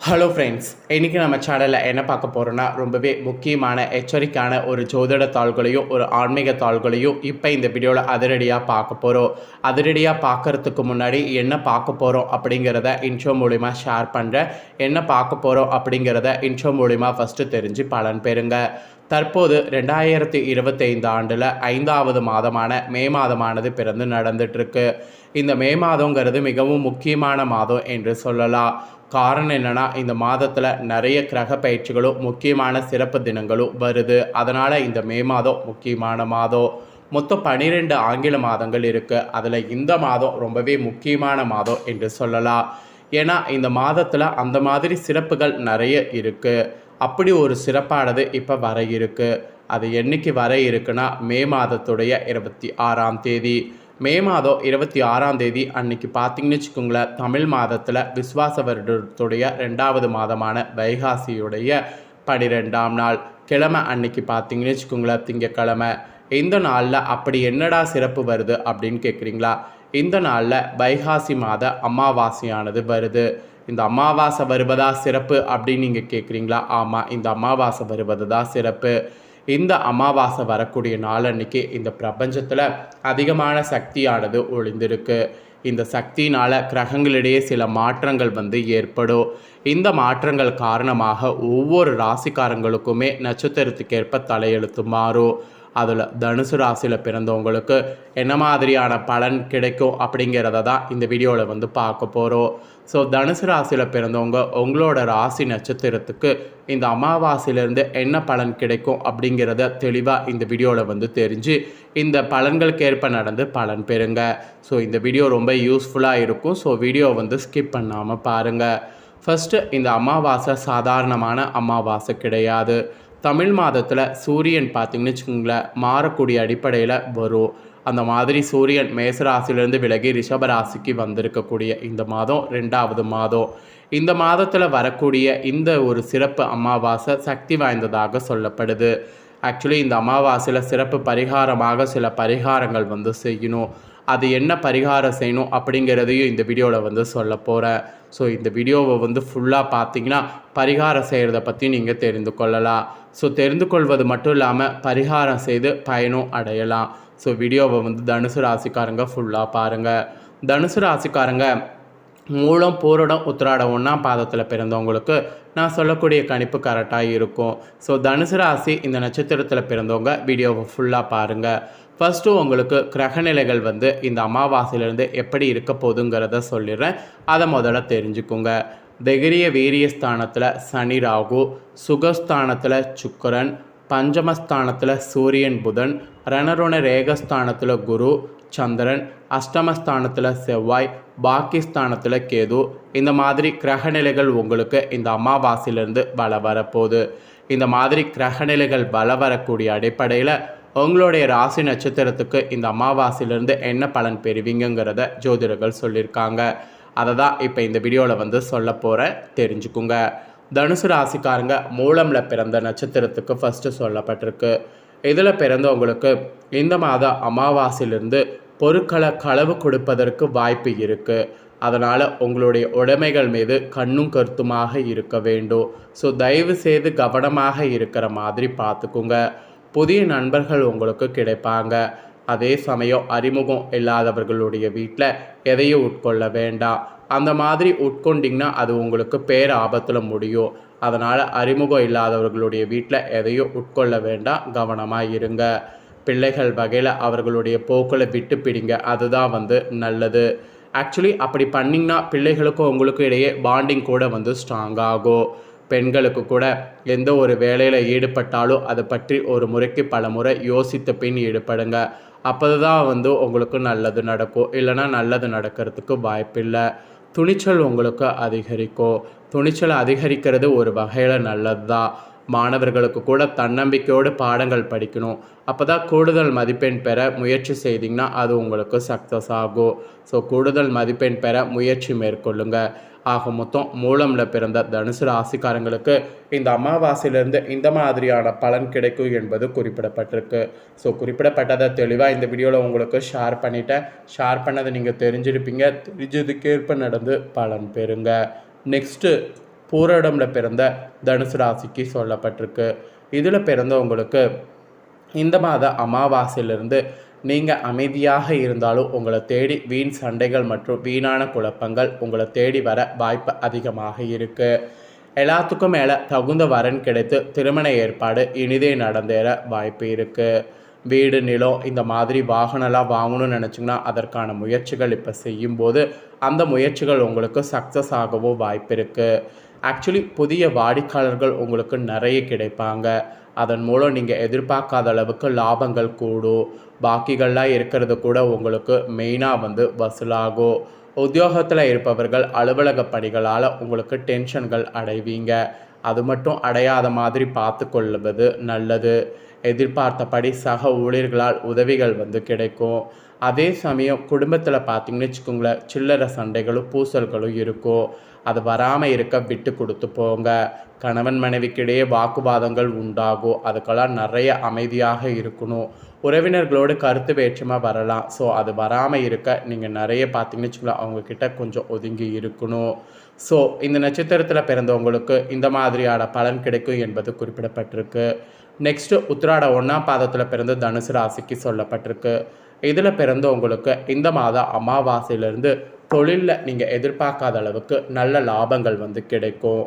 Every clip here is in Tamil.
ஹலோ ஃப்ரெண்ட்ஸ் இன்றைக்கி நம்ம சேனலில் என்ன பார்க்க போகிறோன்னா ரொம்பவே முக்கியமான எச்சரிக்கையான ஒரு ஜோதிட தாள்களையும் ஒரு ஆன்மீக தாள்களையும் இப்போ இந்த வீடியோவில் அதிரடியாக பார்க்க போகிறோம் அதிரடியாக பார்க்கறதுக்கு முன்னாடி என்ன பார்க்க போகிறோம் அப்படிங்கிறத இன்ட்ரோ மூலிமா ஷேர் பண்ணுறேன் என்ன பார்க்க போகிறோம் அப்படிங்கிறத இன்ட்ரோ மூலிமா ஃபஸ்ட்டு தெரிஞ்சு பலன் பெறுங்க. தற்போது ரெண்டாயிரத்தி இருபத்தைந்து ஆண்டில் ஐந்தாவது மாதமான மே மாதமானது பிறந்து நடந்துட்டுருக்கு இந்த மே மாதங்கிறது மிகவும் முக்கியமான மாதம் என்று சொல்லலாம். காரணம் என்னென்னா இந்த மாதத்தில் நிறைய கிரக பயிற்சிகளும் முக்கியமான சிறப்பு தினங்களும் வருது. அதனால் இந்த மே மாதம் முக்கியமான மாதம். மொத்தம் பன்னிரெண்டு ஆங்கில மாதங்கள் இருக்குது அதில் இந்த மாதம் ரொம்பவே முக்கியமான மாதம் என்று சொல்லலாம். ஏன்னா இந்த மாதத்தில் அந்த மாதிரி சிறப்புகள் நிறைய இருக்குது அப்படி ஒரு சிறப்பானது இப்போ வர இருக்குது அது என்னைக்கு வர இருக்குன்னா மே மாதத்துடைய இருபத்தி ஆறாம் தேதி. மே மாதம் இருபத்தி ஆறாம் தேதி அன்னைக்கு பார்த்தீங்கன்னு வச்சுக்கோங்களேன் தமிழ் மாதத்தில் விஸ்வாச வருடத்துடைய ரெண்டாவது மாதமான வைகாசியுடைய பனிரெண்டாம் நாள். கிழமை அன்னைக்கு பார்த்தீங்கன்னு வச்சுக்கோங்களேன் திங்கக்கிழமை இந்த நாளில் அப்படி என்னடா சிறப்பு வருது அப்படின்னு கேட்குறீங்களா இந்த நாளில் வைகாசி மாத அமாவாசையானது வருது. இந்த அமாவாசை வருவதா சிறப்பு அப்படின்னு நீங்கள் கேட்குறீங்களா ஆமாம் இந்த அமாவாசை வருவது தான் சிறப்பு. இந்த அமாவாசை வரக்கூடிய நாளன்னைக்கு இந்த பிரபஞ்சத்தில் அதிகமான சக்தியானது ஒளிந்திருக்கு. இந்த சக்தியினால் கிரகங்களிடையே சில மாற்றங்கள் வந்து ஏற்படும். இந்த மாற்றங்கள் காரணமாக ஒவ்வொரு ராசிக்காரங்களுக்குமே நட்சத்திரத்துக்கேற்ப தலையெழுத்து மாறும். அதில் தனுசு ராசியில் பிறந்தவங்களுக்கு என்ன மாதிரியான பலன் கிடைக்கும் அப்படிங்கிறத தான் இந்த வீடியோவில் வந்து பார்க்க போகிறோம் ஸோ தனுசு ராசியில் பிறந்தவங்க உங்களோட ராசி நட்சத்திரத்துக்கு இந்த அமாவாசையிலேருந்து என்ன பலன் கிடைக்கும் அப்படிங்கிறத தெளிவாக இந்த வீடியோவில் வந்து தெரிஞ்சு இந்த பலன்களுக்கு ஏற்ப நடந்து பலன் பெறுங்க. ஸோ இந்த வீடியோ ரொம்ப யூஸ்ஃபுல்லாக இருக்கும். ஸோ வீடியோ வந்து ஸ்கிப் பண்ணாமல் பாருங்கள் ஃபஸ்ட்டு இந்த அமாவாசை சாதாரணமான அமாவாசை கிடையாது. தமிழ் மாதத்தில் சூரியன் பார்த்திங்கன்னு வச்சுக்கோங்களேன் மாறக்கூடிய அடிப்படையில் வரும். அந்த மாதிரி சூரியன் மேசராசிலிருந்து விலகி ரிஷபராசிக்கு வந்திருக்கக்கூடிய இந்த மாதம் ரெண்டாவது மாதம். இந்த மாதத்தில் வரக்கூடிய இந்த ஒரு சிறப்பு அமாவாசை சக்தி வாய்ந்ததாக சொல்லப்படுது. ஆக்சுவலி இந்த அமாவாசையில் சிறப்பு பரிகாரமாக சில பரிகாரங்கள் வந்து செய்யணும். அது என்ன பரிகாரம் செய்யணும் அப்படிங்கிறதையும் இந்த வீடியோவில் வந்து சொல்ல போகிறேன் ஸோ இந்த வீடியோவை வந்து ஃபுல்லாக பார்த்தீங்கன்னா பரிகாரம் செய்கிறத பற்றி நீங்கள் தெரிந்து கொள்ளலாம். ஸோ தெரிந்து கொள்வது மட்டும் இல்லாமல் பரிகாரம் செய்து பயனும் அடையலாம். ஸோ வீடியோவை வந்து தனுசு ராசிக்காரங்க ஃபுல்லாக பாருங்கள் தனுசு ராசிக்காரங்க மூலம் பூரடம் உத்திராடம் ஒன்றாம் பாதத்தில் பிறந்தவங்களுக்கு நான் சொல்லக்கூடிய கணிப்பு கரெக்டாக இருக்கும். ஸோ தனுசு ராசி இந்த நட்சத்திரத்தில் பிறந்தவங்க வீடியோவை ஃபுல்லாக பாருங்கள் ஃபஸ்ட்டு உங்களுக்கு கிரகநிலைகள் வந்து இந்த அமாவாசையிலேருந்து எப்படி இருக்க போகுதுங்கிறத சொல்லிடுறேன். அதை முதல்ல தெரிஞ்சுக்கோங்க. திகிரிய வீரியஸ்தானத்தில் சனி ராகு சுகஸ்தானத்தில் சுக்கரன் பஞ்சமஸ்தானத்தில் சூரியன் புதன் ரணருண ரேகஸ்தானத்தில் குரு சந்திரன் அஷ்டமஸ்தானத்தில் செவ்வாய் பாக்கிஸ்தானத்தில் கேது. இந்த மாதிரி கிரகநிலைகள் உங்களுக்கு இந்த அமாவாசையிலேருந்து பல வரப்போகுது. இந்த மாதிரி கிரகநிலைகள் பல வரக்கூடிய அடிப்படையில் உங்களுடைய ராசி நட்சத்திரத்துக்கு இந்த அமாவாசையிலேருந்து என்ன பலன் பெறுவீங்கிறத ஜோதிடர்கள் சொல்லியிருக்காங்க. அதை தான் இப்போ இந்த வீடியோவில் வந்து சொல்ல போகிறேன் தெரிஞ்சுக்குங்க. தனுசு ராசிக்காரங்க மூலமில் பிறந்த நட்சத்திரத்துக்கு ஃபஸ்ட்டு சொல்லப்பட்டிருக்கு. இதில் பிறந்தவங்களுக்கு இந்த மாதம் அமாவாசையிலிருந்து பொருட்களை களவு கொடுப்பதற்கு வாய்ப்பு இருக்குது அதனால் உங்களுடைய உடைமைகள் மீது கண்ணும் கருத்துமாக இருக்க வேண்டும். ஸோ தயவு செய்து கவனமாக இருக்கிற மாதிரி பார்த்துக்குங்க. புதிய நண்பர்கள் உங்களுக்கு கிடைப்பாங்க. அதே சமயம் அறிமுகம் இல்லாதவர்களுடைய வீட்டில் எதையும் உட்கொள்ள வேண்டாம். அந்த மாதிரி உட்கொண்டிங்கன்னா அது உங்களுக்கு பேர் ஆபத்தில் முடியும். அதனால் அறிமுகம் இல்லாதவர்களுடைய வீட்டில் எதையும் உட்கொள்ள வேண்டாம். கவனமாக இருங்க. பிள்ளைகள் வகையில் அவர்களுடைய போக்களை விட்டு பிடிங்க. அதுதான் வந்து நல்லது. ஆக்சுவலி அப்படி பண்ணிங்கன்னா பிள்ளைகளுக்கும் உங்களுக்கும் இடையே பாண்டிங் கூட வந்து ஸ்ட்ராங் ஆகும். பெண்களுக்கு கூட எந்த ஒரு வேலையில் ஈடுபட்டாலும் அதை பற்றி ஒரு முறைக்கு பல முறை யோசித்த பின் ஈடுபடுங்க. அப்போ தான் வந்து உங்களுக்கு நல்லது நடக்கும். இல்லைனா நல்லது நடக்கிறதுக்கு வாய்ப்பில்லை. துணிச்சல் உங்களுக்கு அதிகரிக்கும். துணிச்சல் அதிகரிக்கிறது ஒரு வகையில் நல்லது தான் மாணவர்களுக்கு கூட தன்னம்பிக்கையோடு பாடங்கள் படிக்கணும். அப்போ தான் கூடுதல் மதிப்பெண் பெற முயற்சி செய்திங்கன்னா அது உங்களுக்கு சக்ஸஸ் ஆகும். ஸோ கூடுதல் மதிப்பெண் பெற முயற்சி மேற்கொள்ளுங்க. ஆக மொத்தம் மூலமில் பிறந்த தனுசு ராசிக்காரங்களுக்கு இந்த அமாவாசையிலேருந்து இந்த மாதிரியான பலன் கிடைக்கும் என்பது குறிப்பிடப்பட்டிருக்கு. ஸோ குறிப்பிடப்பட்டதை தெளிவாக இந்த வீடியோவில் உங்களுக்கு ஷேர் பண்ணிட்டேன். ஷேர் பண்ணதை நீங்கள் தெரிஞ்சிருப்பீங்க. தெரிஞ்சதுக்கேற்ப நடந்து பலன் பெறுங்க. நெக்ஸ்ட்டு பூரடம்ல பிறந்த தனுசு ராசிக்கு சொல்லப்பட்டிருக்கு. இதில் பிறந்தவங்களுக்கு இந்த மாத அமாவாசையிலிருந்து நீங்கள் அமைதியாக இருந்தாலும் உங்களை தேடி வீண் சண்டைகள் மற்றும் வீணான குழப்பங்கள் உங்களை தேடி வர வாய்ப்பு அதிகமாக இருக்குது எல்லாத்துக்கும் மேலே தகுந்த வரன் கிடைத்து திருமண ஏற்பாடு இனிதே நடந்தேற வாய்ப்பு இருக்குது வீடு நிலம் இந்த மாதிரி வாகனம்லாம் வாங்கணும்னு நினச்சிங்கன்னா அதற்கான முயற்சிகள் இப்போ செய்யும்போது அந்த முயற்சிகள் உங்களுக்கு சக்ஸஸ் ஆகவும் வாய்ப்பு இருக்குது ஆக்சுவலி புதிய வாடிக்கையாளர்கள் உங்களுக்கு நிறைய கிடைப்பாங்க. அதன் மூலம் நீங்கள் எதிர்பார்க்காத அளவுக்கு லாபங்கள் கூடும். பாக்கிகள்லாம் இருக்கிறது கூட உங்களுக்கு மெயினாக வந்து வசூலாகும். உத்தியோகத்தில் இருப்பவர்கள் அலுவலக பணிகளால் உங்களுக்கு டென்ஷன்கள் அடைவீங்க. அது மட்டும் அடையாத மாதிரி பார்த்து கொள்வது நல்லது. எதிர்பார்த்தபடி சக ஊழியர்களால் உதவிகள் வந்து கிடைக்கும். அதே சமயம் குடும்பத்தில் பார்த்தீங்கன்னு வச்சுக்கோங்களேன் சில்லறை சண்டைகளும் பூசல்களும் இருக்கும் அது வராமல் இருக்க விட்டு கொடுத்து போங்க. கணவன் மனைவிக்கிடையே வாக்குவாதங்கள் உண்டாகும் அதுக்கெல்லாம் நிறைய அமைதியாக இருக்கணும். உறவினர்களோடு கருத்து வேற்றுமை வரலாம். ஸோ அது வராமல் இருக்க நீங்கள் நிறைய பார்த்தீங்கன்னு வச்சுக்கோங்களேன் அவங்கக்கிட்ட கொஞ்சம் ஒதுங்கி இருக்கணும். ஸோ இந்த நட்சத்திரத்தில் பிறந்தவங்களுக்கு இந்த மாதிரியான பலன் கிடைக்கும் என்பது குறிப்பிடப்பட்டிருக்கு. நெக்ஸ்ட்டு உத்திராட ஒன்றாம் பாதத்தில் பிறந்த தனுசு ராசிக்கு சொல்லப்பட்டிருக்கு. இதில் பிறந்தவங்களுக்கு இந்த மாதம் அமாவாசையிலேருந்து தொழிலில் நீங்கள் எதிர்பார்க்காத அளவுக்கு நல்ல லாபங்கள் வந்து கிடைக்கும்.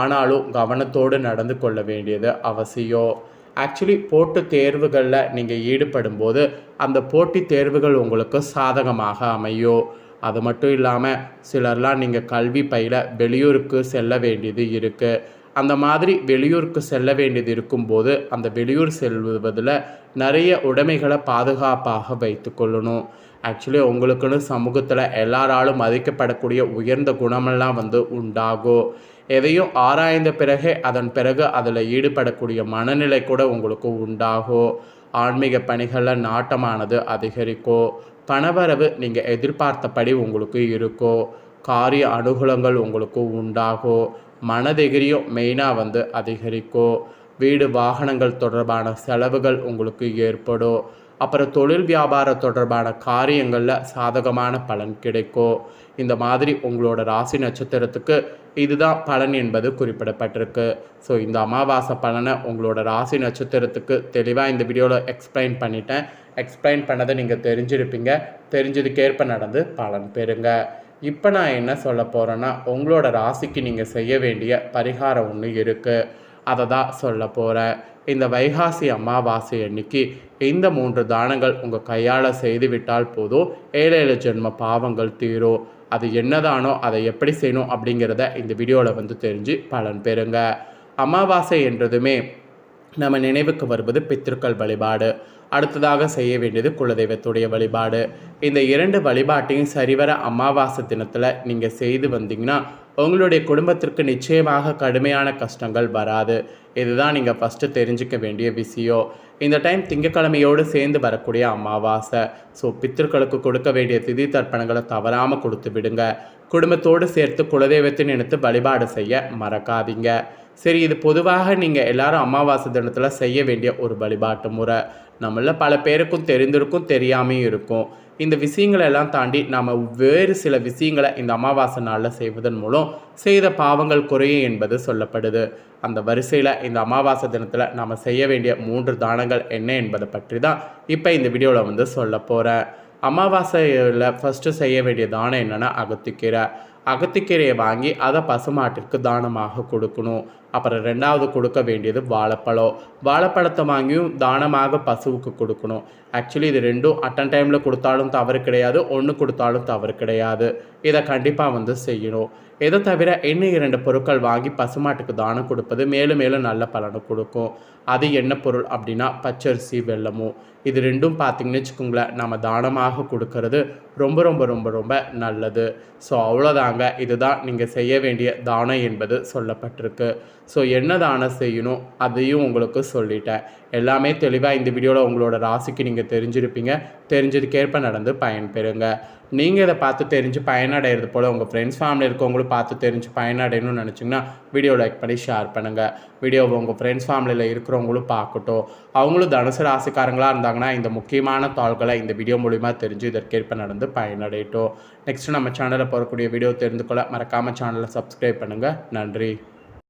ஆனாலும் கவனத்தோடு நடந்து கொள்ள வேண்டியது அவசியம். ஆக்சுவலி போட்டு தேர்வுகளில் நீங்கள் ஈடுபடும் போது அந்த போட்டி தேர்வுகள் உங்களுக்கு சாதகமாக அமையும். அது மட்டும் இல்லாமல் சிலர்லாம் நீங்கள் கல்வி பயில வெளியூருக்கு செல்ல வேண்டியது இருக்குது அந்த மாதிரி வெளியூருக்கு செல்ல வேண்டியது இருக்கும்போது அந்த வெளியூர் செல்வதில் நிறைய உடைமைகளை பாதுகாப்பாக வைத்து கொள்ளணும். ஆக்சுவலி உங்களுக்குன்னு சமூகத்தில் எல்லாராலும் மதிக்கப்படக்கூடிய உயர்ந்த குணமெல்லாம் வந்து உண்டாகும். எதையும் ஆராய்ந்த பிறகே அதன் பிறகு அதில் ஈடுபடக்கூடிய மனநிலை கூட உங்களுக்கு உண்டாகும். ஆன்மீக பணிகளில் நாட்டமானது அதிகரிக்கும். பணவரவு நீங்கள் எதிர்பார்த்தபடி உங்களுக்கு இருக்கும். காரிய அனுகூலங்கள் உங்களுக்கு உண்டாகும். மனதெகிரியும் மெயினாக வந்து அதிகரிக்கும் வீடு வாகனங்கள் தொடர்பான செலவுகள் உங்களுக்கு ஏற்படும் அப்புறம் தொழில் வியாபாரம் தொடர்பான காரியங்களில் சாதகமான பலன் கிடைக்கும் இந்த மாதிரி உங்களோட ராசி நட்சத்திரத்துக்கு இதுதான் பலன் என்பது குறிப்பிடப்பட்டிருக்கு. ஸோ இந்த அமாவாசை பலனை உங்களோட ராசி நட்சத்திரத்துக்கு தெளிவாக இந்த வீடியோவில் எக்ஸ்பிளைன் பண்ணிட்டேன். எக்ஸ்பிளைன் பண்ணதை நீங்கள் தெரிஞ்சிருப்பீங்க. தெரிஞ்சதுக்கேற்ப நடந்து பலன் பெறுங்க. இப்போ நான் என்ன சொல்ல போகிறேன்னா உங்களோட ராசிக்கு நீங்கள் செய்ய வேண்டிய பரிகாரம் ஒன்று இருக்குது அதை தான் சொல்ல போகிறேன் இந்த வைகாசி அமாவாசை அன்னைக்கு இந்த மூன்று தானங்கள் உங்கள் கையால் செய்து விட்டால் போதும். ஏழு ஏழு ஜென்ம பாவங்கள் தீரும். அது என்னதானோ அதை எப்படி செய்யணும் அப்படிங்கிறத இந்த வீடியோவில் வந்து தெரிஞ்சு பலன் பெறுங்க. அமாவாசை என்றதுமே நம்ம நினைவுக்கு வருவது பித்திருக்கள் வழிபாடு. அடுத்ததாக செய்ய வேண்டியது குலதெய்வத்துடைய வழிபாடு. இந்த இரண்டு வழிபாட்டையும் சரிவர அமாவாசை தினத்தில் நீங்கள் செய்து வந்தீங்கன்னா உங்களுடைய குடும்பத்திற்கு நிச்சயமாக கடுமையான கஷ்டங்கள் வராது. இதுதான் நீங்கள் ஃபஸ்ட்டு தெரிஞ்சிக்க வேண்டிய விஷயம். இந்த டைம் திங்கக்கிழமையோடு சேர்ந்து வரக்கூடிய அமாவாசை. ஸோ பித்திருக்களுக்கு கொடுக்க வேண்டிய திதி தர்ப்பணங்களை தவறாமல் கொடுத்து விடுங்க. குடும்பத்தோடு சேர்த்து குலதெய்வத்தை நினைத்து வழிபாடு செய்ய மறக்காதீங்க. சரி இது பொதுவாக நீங்கள் எல்லாரும் அமாவாசை தினத்தில் செய்ய வேண்டிய ஒரு வழிபாட்டு முறை. நம்மள பல பேருக்கும் தெரிந்திருக்கும் தெரியாமையும் இருக்கும். இந்த விஷயங்களை எல்லாம் தாண்டி நம்ம வேறு சில விஷயங்களை இந்த அமாவாசை நாளில் செய்வதன் மூலம் செய்த பாவங்கள் குறையும் என்பது சொல்லப்படுது. அந்த வரிசையில் இந்த அமாவாசை தினத்தில் நம்ம செய்ய வேண்டிய மூன்று தானங்கள் என்ன என்பதை பற்றி தான் இப்போ இந்த வீடியோவில் வந்து சொல்ல போகிறேன் அமாவாசையில் ஃபஸ்ட்டு செய்ய வேண்டிய தானம் என்னென்னா அகத்திக்கீரை. அகத்திக்கீரையை வாங்கி அதை பசுமாட்டிற்கு தானமாக கொடுக்கணும். அப்புறம் ரெண்டாவது கொடுக்க வேண்டியது வாழைப்பழம். வாழைப்பழத்தை வாங்கியும் தானமாக பசுவுக்கு கொடுக்கணும். ஆக்சுவலி இது ரெண்டும் அட்டன் டைமில் கொடுத்தாலும் தவறு கிடையாது ஒன்று கொடுத்தாலும் தவறு கிடையாது. இதை கண்டிப்பாக வந்து செய்யணும். இதை தவிர இன்னும் இரண்டு பொருட்கள் வாங்கி பசுமாட்டுக்கு தானம் கொடுப்பது மேலும் மேலும் நல்ல பலனை கொடுக்கும். அது என்ன பொருள் அப்படின்னா பச்சரிசி வெல்லமும் இது ரெண்டும் பார்த்திங்கன்னு வச்சுக்கோங்களேன் நம்ம தானமாக கொடுக்கறது ரொம்ப ரொம்ப ரொம்ப ரொம்ப நல்லது. ஸோ அவ்வளோதாங்க. இதுதான் நீங்கள் செய்ய வேண்டிய தானம் என்பது சொல்லப்பட்டிருக்கு. ஸோ என்ன தானம் செய்யணும் அதையும் உங்களுக்கு சொல்லிட்டேன். எல்லாமே தெளிவாக இந்த வீடியோவில் உங்களோட ராசிக்கு நீங்கள் தெரிஞ்சிருப்பீங்க. தெரிஞ்சதுக்கேற்ப நடந்து பயன்பெறுங்க. நீங்கள் இதை பார்த்து தெரிஞ்சு பயனடைகிறது போல் உங்கள் ஃப்ரெண்ட்ஸ் ஃபேமிலி இருக்கவங்களும் பார்த்து தெரிஞ்சு பயனடையணும்னு நினச்சிங்கன்னா வீடியோ லைக் பண்ணி ஷேர் பண்ணுங்கள் வீடியோவை உங்கள் ஃப்ரெண்ட்ஸ் ஃபேமிலியில் இருக்கிறவங்களும் பார்க்கட்டும். அவங்களும் தனுசு ராசிக்காரங்களாக இருந்தாங்கன்னா இந்த முக்கியமான தாள்களை இந்த வீடியோ மூலிமா தெரிஞ்சு இதற்கேற்ப நடந்து பயனடையட்டும். நெக்ஸ்ட்டு நம்ம சேனலில் போகக்கூடிய வீடியோ தெரிந்து கொள்ள மறக்காமல் சேனலை சப்ஸ்கிரைப் பண்ணுங்கள் நன்றி.